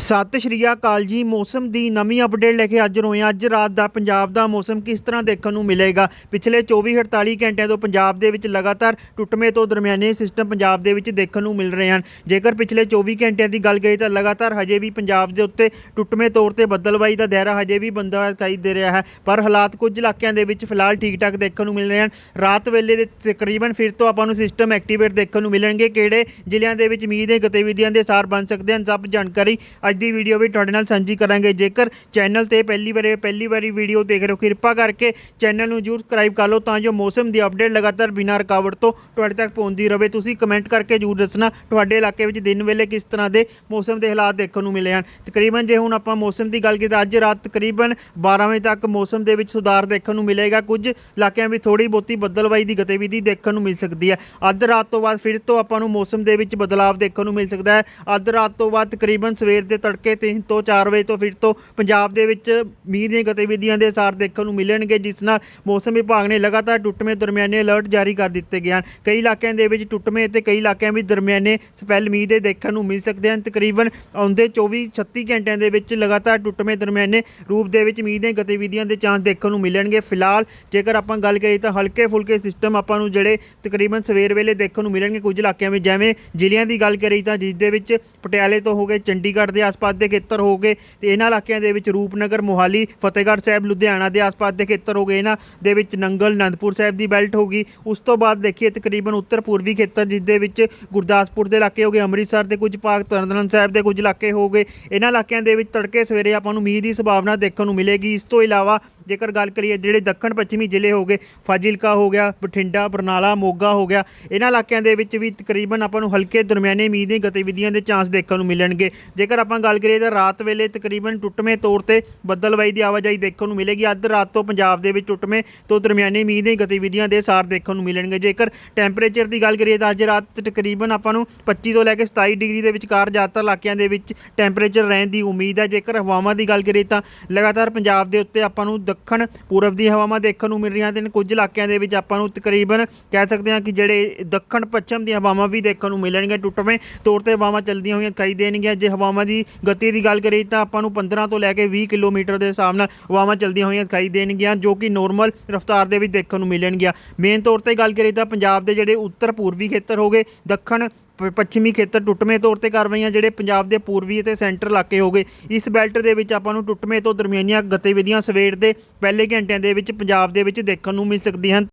ਸਤਿ ਸ਼੍ਰੀ ਅਕਾਲ ਜੀ। ਮੌਸਮ ਦੀ ਨਵੀਂ ਅਪਡੇਟ ਲੈ ਕੇ ਅੱਜ ਰੋਏ ਹਾਂ। ਅੱਜ ਰਾਤ ਦਾ ਪੰਜਾਬ ਦਾ ਮੌਸਮ ਕਿਸ ਤਰ੍ਹਾਂ ਦੇਖਣ ਨੂੰ ਮਿਲੇਗਾ? ਪਿਛਲੇ 24-48 ਘੰਟਿਆਂ ਤੋਂ ਪੰਜਾਬ ਦੇ ਵਿੱਚ ਲਗਾਤਾਰ ਟੁੱਟਵੇਂ ਤੋਂ ਦਰਮਿਆਨੇ ਸਿਸਟਮ ਪੰਜਾਬ ਦੇ ਵਿੱਚ ਦੇਖਣ ਨੂੰ ਮਿਲ ਰਹੇ ਹਨ। ਜੇਕਰ ਪਿਛਲੇ 24 ਘੰਟਿਆਂ ਦੀ ਗੱਲ ਕਰੀਏ ਤਾਂ ਲਗਾਤਾਰ ਹਜੇ ਵੀ ਪੰਜਾਬ ਦੇ ਉੱਤੇ ਟੁੱਟਵੇਂ ਤੌਰ ਤੇ ਬੱਦਲਵਾਈ ਦਾ ਦਾਇਰਾ ਹਜੇ ਵੀ ਬੰਦਾ ਦਿਖਾਈ ਦੇ ਰਿਹਾ ਹੈ। ਪਰ ਹਾਲਾਤ ਕੁਝ ਇਲਾਕਿਆਂ ਦੇ ਵਿੱਚ ਫਿਲਹਾਲ ਠੀਕ-ਠਾਕ ਦੇਖਣ ਨੂੰ ਮਿਲ ਰਹੇ ਹਨ। ਰਾਤ ਵੇਲੇ ਦੇ ਤਕਰੀਬਨ ਫਿਰ ਤੋਂ ਆਪਾਂ ਨੂੰ ਸਿਸਟਮ ਐਕਟੀਵੇਟ ਦੇਖਣ ਨੂੰ ਮਿਲਣਗੇ। ਕਿਹੜੇ ਜ਼ਿਲ੍ਹਿਆਂ ਦੇ ਵਿੱਚ ਮੀਂਹ ਦੇ ਗਤੀਵਿਧੀਆਂ ਦੇ ਸਾਰ ਬਣ ਸਕਦੇ ਹਨ? ਸਭ ਜਾਣਕਾਰੀ ਅੱਜ ਦੀ ਵੀਡੀਓ ਵੀ ਤੁਹਾਡੇ ਨਾਲ ਸਾਂਝੀ ਕਰਾਂਗੇ। ਜੇਕਰ ਚੈਨਲ ਤੇ ਪਹਿਲੀ ਵਾਰੀ ਪਹਿਲੀ ਵਾਰੀ ਵੀਡੀਓ ਦੇਖ ਰਹੇ ਹੋ, ਕਿਰਪਾ ਕਰਕੇ ਚੈਨਲ ਨੂੰ ਜਰੂਰ ਸਬਸਕ੍ਰਾਈਬ ਕਰ ਲਓ ਤਾਂ ਜੋ ਮੌਸਮ ਦੀ ਅਪਡੇਟ ਲਗਾਤਾਰ ਬਿਨਾਂ ਰੁਕਾਵਟ ਤੋਂ ਤੁਹਾਡੇ ਤੱਕ ਪਹੁੰਚਦੀ ਰਹੇ। ਤੁਸੀਂ ਕਮੈਂਟ ਕਰਕੇ ਜਰੂਰ ਦੱਸਣਾ ਤੁਹਾਡੇ ਇਲਾਕੇ ਵਿੱਚ ਦਿਨ ਵੇਲੇ ਕਿਸ ਤਰ੍ਹਾਂ ਦੇ ਮੌਸਮ ਦੇ ਹਾਲਾਤ ਦੇਖਣ ਨੂੰ ਮਿਲੇ ਹਨ। ਤਕਰੀਬਨ ਜੇ ਹੁਣ ਆਪਾਂ ਮੌਸਮ ਦੀ ਗੱਲ ਕੀਤੀ ਤਾਂ ਅੱਜ ਰਾਤ ਤਕਰੀਬਨ 12 ਵਜੇ ਤੱਕ ਮੌਸਮ ਦੇ ਵਿੱਚ ਸੁਧਾਰ ਦੇਖਣ ਨੂੰ ਮਿਲੇਗਾ। ਕੁਝ ਇਲਾਕਿਆਂ ਵਿੱਚ ਥੋੜੀ ਬਹੁਤੀ ਬੱਦਲਵਾਈ ਦੀ ਗਤੀਵਿਧੀ ਦੇਖਣ ਨੂੰ ਮਿਲ ਸਕਦੀ ਹੈ। ਅੱਧ ਰਾਤ ਤੋਂ ਬਾਅਦ ਫਿਰ ਤੋਂ ਆਪਾਂ ਨੂੰ ਮੌਸਮ ਦੇ ਵਿੱਚ ਬਦਲਾਵ ਦੇਖਣ ਨੂੰ ਮਿਲ ਸਕਦਾ ਹੈ। ਅੱਧ ਰਾਤ ਤੋਂ ਬਾਅਦ ਤਕਰੀਬਨ ਸਵੇਰ ਦੇ ਤੜਕੇ 3 ਤੋਂ 4 ਵਜੇ ਤੋਂ ਫਿਰ ਤੋਂ ਪੰਜਾਬ ਦੇ ਵਿੱਚ ਮੀਂਹ ਦੀਆਂ ਗਤੀਵਿਧੀਆਂ ਦੇ ਅਸਾਰ ਦੇਖਣ ਨੂੰ ਮਿਲਣਗੇ, ਜਿਸ ਨਾਲ ਮੌਸਮ ਵਿਭਾਗ ਨੇ ਲਗਾਤਾਰ ਟੁੱਟਵੇਂ ਦਰਮਿਆਨੇ ਅਲਰਟ ਜਾਰੀ ਕਰ ਦਿੱਤੇ ਗਏ ਹਨ। ਕਈ ਇਲਾਕਿਆਂ ਦੇ ਵਿੱਚ ਟੁੱਟਵੇਂ ਅਤੇ ਕਈ ਇਲਾਕਿਆਂ ਵਿੱਚ ਦਰਮਿਆਨੇ ਸਪੈਲ ਮੀਂਹ ਦੇ ਦੇਖਣ ਨੂੰ ਮਿਲ ਸਕਦੇ ਹਨ। ਤਕਰੀਬਨ ਆਉਂਦੇ 24 36 ਘੰਟਿਆਂ ਦੇ ਵਿੱਚ ਲਗਾਤਾਰ ਟੁੱਟਵੇਂ ਦਰਮਿਆਨੇ ਰੂਪ ਦੇ ਵਿੱਚ ਮੀਂਹ ਦੀਆਂ ਗਤੀਵਿਧੀਆਂ ਦੇ ਚਾਂਸ ਦੇਖਣ ਨੂੰ ਮਿਲਣਗੇ। ਫਿਲਹਾਲ ਜੇਕਰ ਆਪਾਂ ਗੱਲ ਕਰੀਏ ਤਾਂ ਹਲਕੇ ਫੁਲਕੇ ਸਿਸਟਮ ਆਪਾਂ ਨੂੰ ਜਿਹੜੇ ਤਕਰੀਬਨ ਸਵੇਰ ਵੇਲੇ ਦੇਖਣ ਨੂੰ ਮਿਲਣਗੇ ਕੁਝ ਇਲਾਕਿਆਂ ਵਿੱਚ, ਜਿਵੇਂ ਜ਼ਿਲ੍ਹਿਆਂ ਦੀ ਗੱਲ ਕਰੀ ਤਾਂ ਜਿਸ ਦੇ ਵਿੱਚ ਪਟਿਆਲੇ ਤੋਂ ਹੋ ਗਏ, ਚੰਡੀਗੜ੍ਹ ਦੇ ਆਸ-ਪਾਸ ਦੇ ਖੇਤਰ ਹੋ ਗਏ ਤੇ ਇਹਨਾਂ ਇਲਾਕਿਆਂ ਦੇ ਵਿੱਚ ਰੂਪਨਗਰ, ਮੋਹਾਲੀ, ਫਤਿਹਗੜ੍ਹ ਸਾਹਿਬ, ਲੁਧਿਆਣਾ ਦੇ ਆਸ-ਪਾਸ ਦੇ ਖੇਤਰ ਹੋ ਗਏ। ਇਹਨਾਂ ਦੇ ਵਿੱਚ ਨੰਗਲ, ਅਨੰਦਪੁਰ ਸਾਹਿਬ ਦੀ ਬੈਲਟ ਹੋ ਗਈ। ਉਸ ਤੋਂ ਬਾਅਦ ਦੇਖੀਏ ਤਕਰੀਬਨ ਉੱਤਰ ਪੂਰਬੀ ਖੇਤਰ ਜਿਸ ਦੇ ਵਿੱਚ ਗੁਰਦਾਸਪੁਰ ਦੇ ਇਲਾਕੇ ਹੋ ਗਏ, ਅੰਮ੍ਰਿਤਸਰ ਦੇ ਕੁਝ ਭਾਗ, ਤਰਨਤਾਰਨ ਸਾਹਿਬ ਦੇ ਕੁਝ ਇਲਾਕੇ ਹੋ ਗਏ। ਇਹਨਾਂ ਇਲਾਕਿਆਂ ਦੇ ਵਿੱਚ ਤੜਕੇ ਸਵੇਰੇ ਆਪਾਂ ਨੂੰ ਮੀਂਹ ਦੀ ਸੰਭਾਵਨਾ ਦੇਖਣ ਨੂੰ ਮਿਲੇਗੀ। ਇਸ ਤੋਂ ਇਲਾਵਾ ਜੇਕਰ ਗੱਲ ਕਰੀਏ ਜਿਹੜੇ ਦੱਖਣ ਪੱਛਮੀ ਜ਼ਿਲ੍ਹੇ ਹੋ ਗਏ, ਫਾਜ਼ਿਲਕਾ ਹੋ ਗਿਆ, ਬਠਿੰਡਾ, ਬਰਨਾਲਾ, ਮੋਗਾ ਹੋ ਗਿਆ, ਇਹਨਾਂ ਇਲਾਕਿਆਂ ਦੇ ਵਿੱਚ ਵੀ ਤਕਰੀਬਨ ਆਪਾਂ ਨੂੰ ਹਲਕੇ ਦਰਮਿਆਨੇ ਮੀਂਹ ਦੀਆਂ ਗਤੀਵਿਧੀਆਂ ਦੇ ਚਾਂਸ ਦੇਖਣ ਨੂੰ ਮਿਲਣਗੇ। ਜੇਕਰ ਆਪਾਂ ਗੱਲ ਕਰੀਏ ਤਾਂ ਰਾਤ ਵੇਲੇ ਤਕਰੀਬਨ ਟੁੱਟਵੇਂ ਤੌਰ ਤੇ ਬੱਦਲਵਾਈ ਦੀ ਆਵਾਜਾਈ ਦੇਖਣ ਨੂੰ ਮਿਲੇਗੀ। ਅੱਧ ਰਾਤ ਤੋਂ ਪੰਜਾਬ ਦੇ ਵਿੱਚ ਟੁੱਟਵੇਂ ਤੋਂ ਦਰਮਿਆਨੇ ਮੀਂਹ ਦੀਆਂ ਗਤੀਵਿਧੀਆਂ ਦੇ ਸਾਰ ਦੇਖਣ ਨੂੰ ਮਿਲਣਗੇ। ਜੇਕਰ ਟੈਂਪਰੇਚਰ ਦੀ ਗੱਲ ਕਰੀਏ ਤਾਂ ਅੱਜ ਰਾਤ ਤਕਰੀਬਨ ਆਪਾਂ ਨੂੰ 25 ਤੋਂ ਲੈ ਕੇ 27 ਡਿਗਰੀ ਦੇ ਵਿਚਕਾਰ ਜ਼ਿਆਦਾਤਰ ਇਲਾਕਿਆਂ ਦੇ ਵਿੱਚ ਟੈਂਪਰੇਚਰ ਰਹਿਣ ਦੀ ਉਮੀਦ ਹੈ। ਜੇਕਰ ਹਵਾਵਾਂ ਦੀ ਗੱਲ ਕਰੀਏ ਤਾਂ ਲਗਾਤਾਰ ਪੰਜਾਬ ਦੇ ਉੱਤੇ ਆਪਾਂ ਨੂੰ ਦੱਖਣ ਪੂਰਬ ਦੀ ਹਵਾਵਾਂ ਦੇਖਣ ਨੂੰ ਮਿਲ ਰਹੀਆਂ ਤੇ ਕੁਝ ਇਲਾਕਿਆਂ ਦੇ ਵਿੱਚ ਆਪਾਂ ਨੂੰ ਤਕਰੀਬਨ ਕਹਿ ਸਕਦੇ ਹਾਂ ਕਿ ਜਿਹੜੇ ਦੱਖਣ ਪੱਛਮ ਦੀਆਂ ਹਵਾਵਾਂ ਵੀ ਦੇਖਣ ਨੂੰ ਮਿਲਣਗੀਆਂ ਟੁੱਟਵੇਂ ਤੌਰ ਤੇ ਹਵਾਵਾਂ ਚੱਲਦੀਆਂ ਹੋਈਆਂ ਦਿਖਾਈ ਦੇਣਗੀਆਂ। ਜੇ ਹਵਾਵਾਂ ਦੀ ਗਤੀ ਦੀ ਗੱਲ ਕਰੀਏ ਤਾਂ ਆਪਾਂ ਨੂੰ 15 ਤੋਂ ਲੈ ਕੇ 20 ਕਿਲੋਮੀਟਰ ਦੇ ਹਿਸਾਬ ਨਾਲ ਹਵਾਵਾਂ ਚੱਲਦੀਆਂ ਹੋਈਆਂ ਦਿਖਾਈ ਦੇਣਗੀਆਂ, ਜੋ ਕਿ ਨੋਰਮਲ ਰਫ਼ਤਾਰ ਦੇ ਵਿੱਚ ਦੇਖਣ ਨੂੰ ਮਿਲਣਗੀਆਂ। ਮੇਨ ਤੌਰ ਤੇ ਗੱਲ ਕਰੀਏ ਤਾਂ ਪੰਜਾਬ ਦੇ ਜਿਹੜੇ ਉੱਤਰ ਪੂਰਬੀ ਖੇਤਰ ਹੋ ਗਏ, ਦੱਖਣ ਪੱਛਮੀ ਖੇਤਰ ਟੁੱਟਵੇਂ ਤੌਰ ਤੇ ਕਾਰਵਾਈਆਂ ਜਿਹੜੇ ਪੰਜਾਬ ਦੇ ਪੂਰਬੀ ਅਤੇ ਸੈਂਟਰ ਇਲਾਕੇ ਹੋ ਗਏ। ਇਸ ਬੈਲਟ ਦੇ ਵਿੱਚ ਆਪਾਂ ਨੂੰ ਟੁੱਟਵੇਂ ਤੋਂ ਦਰਮਿਆਨੀਆਂ ਗਤੀਵਿਧੀਆਂ ਸਵੇਰ ਦੇ ਪਹਿਲੇ ਘੰਟਿਆਂ ਦੇ ਵਿੱਚ ਪੰਜਾਬ ਦੇ ਵਿੱਚ ਦੇਖਣ ਨੂੰ ਮਿਲ ਸਕਦੀਆਂ ਹਨ।